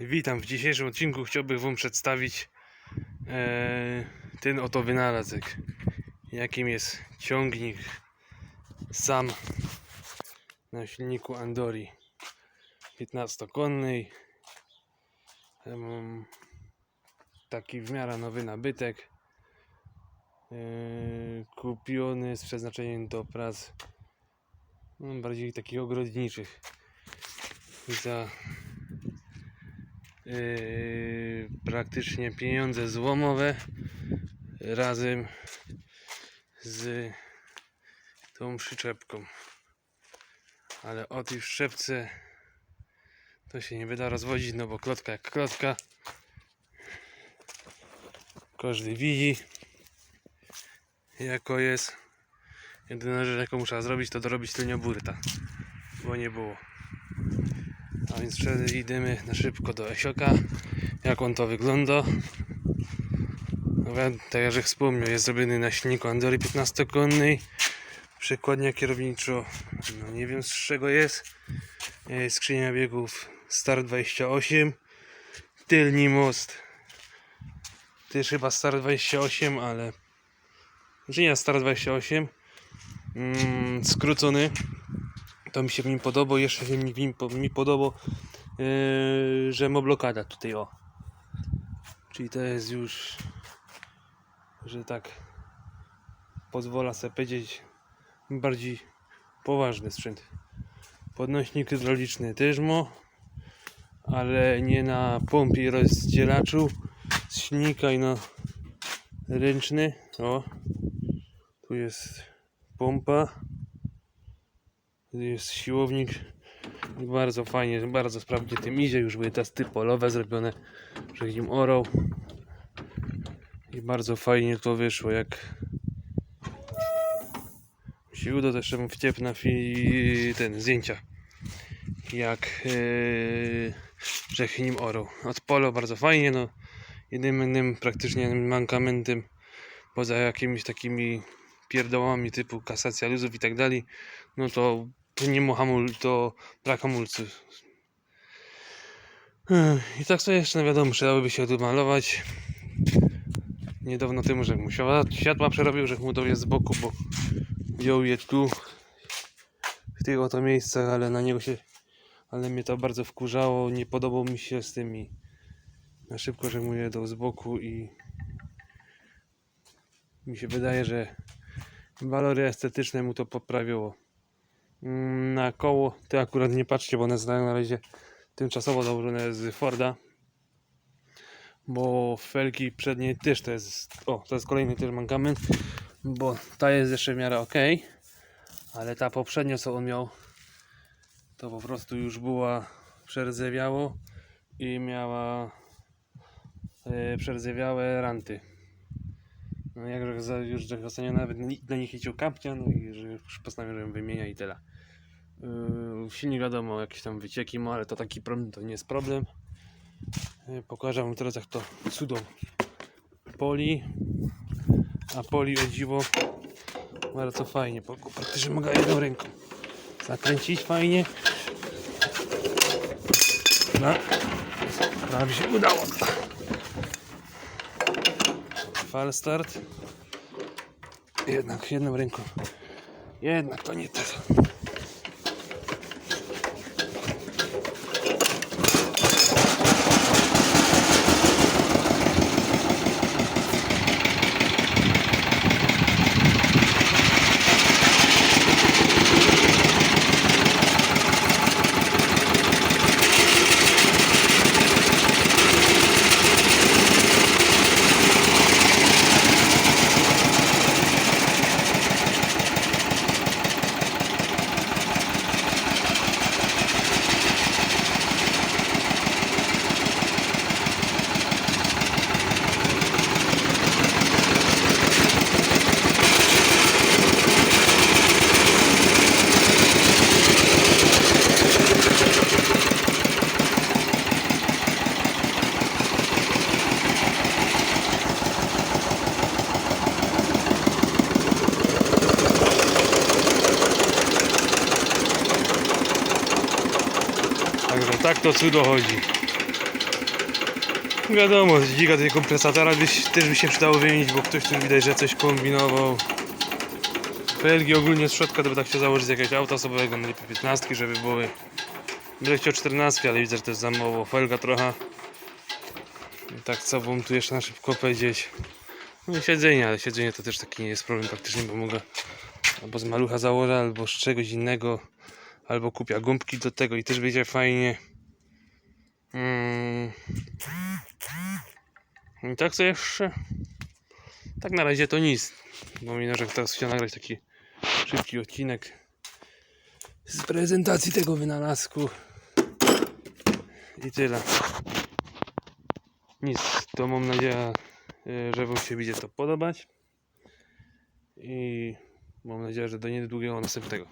Witam. W dzisiejszym odcinku chciałbym Wam przedstawić e, ten oto wynalazek, jakim jest ciągnik sam na silniku Andori 15-konnej. Em, taki w miarę nowy nabytek. E, kupiony z przeznaczeniem do prac no, bardziej takich ogrodniczych. Za yy, praktycznie pieniądze złomowe razem z tą przyczepką. Ale o tej szczepce to się nie wyda rozwodzić, no bo klotka jak klotka. Każdy widzi jako jest. Jedyna rzecz jaką muszę zrobić to dorobić tylnią burta, bo nie było. A więc przejdziemy na szybko do Esioka, jak on to wygląda. Wi- tak jak wspomniał, jest zrobiony na silniku Andory 15-konnej. Przekładnia kierowniczo, no nie wiem z czego jest. E, Skrzynia biegów Star 28. Tylni most. Też chyba Star 28, ale... Nie Star 28. Mm, skrócony. To mi się w nim podoba. Jeszcze się mi, mi podoba, yy, że ma blokada tutaj o. Czyli to jest już, że tak pozwala sobie powiedzieć, bardziej poważny sprzęt. Podnośnik hydrauliczny też ma, ale nie na pompie i rozdzielaczu z silnika i na ręczny. O, tu jest pompa. Jest siłownik. Bardzo fajnie, bardzo sprawnie tym idzie. Już były testy polowe zrobione, że nim. I bardzo fajnie to wyszło, jak się uda, jeszcze bym wciep na ten zdjęcia. Jak yy, nim orał. Od polo bardzo fajnie, no. Jedynym praktycznie mankamentem poza jakimiś takimi pierdołami typu kasacja luzów i tak dalej, no to nie ma hamul, to brak hamulców. I tak sobie jeszcze, no wiadomo, przydałoby się tu malować. Niedawno temu, że mu światła- przerobił, że mu to jest z boku, bo wziął je tu, w tych oto miejscach, ale na niego się, ale mnie to bardzo wkurzało, nie podobał mi się z tymi na szybko, że mu je z boku i mi się wydaje, że walory estetyczne mu to poprawiło. Mm, Na koło to akurat nie patrzcie, bo one znają na razie tymczasowo założone z Forda. Bo felki przednie też to jest. O, to jest kolejny też mankament. Bo ta jest jeszcze w miarę ok, ale ta poprzednia co on miał, to po prostu już była przerdzewiało i miała e, przerdzewiałe ranty. No jak za- już ostatnio nawet na nich chciał kapcia, no i że już postanowiłem, że ją wymienia i tyle. Yy, silnik wiadomo, jakieś tam wycieki ma, ale to taki problem, to nie jest problem. Yy, pokażę wam teraz jak to cudo poli. A poli o dziwo bardzo fajnie, bo praktycznie mogę jedną ręką zakręcić fajnie. No, prawie się udało. Fal start. Jednak jedną ręką. Jednak to nie teraz. Tak to cudo chodzi. Wiadomo, giga tej kompresatora byś, też by się przydało wymienić, bo ktoś tu widać, że coś kombinował. Felgi ogólnie z środka to by tak chciał założyć z jakiegoś auta osobowego, najlepiej 15, żeby były. Będę chciał 14, ale widzę, że to jest za mało. Felga trochę. I tak co bym tu jeszcze na szybko powiedzieć. No i siedzenie, ale siedzenie to też taki nie jest problem praktycznie, bo mogę albo z malucha założę, albo z czegoś innego, albo kupię gąbki do tego i też będzie fajnie. Mm. I tak co jeszcze? Tak na razie to nic. Bo mi że teraz chciał nagrać taki szybki odcinek z prezentacji tego wynalazku. I tyle. Nic, to mam nadzieję, że Wam się będzie to podobać. I mam nadzieję, że do niedługiego następnego.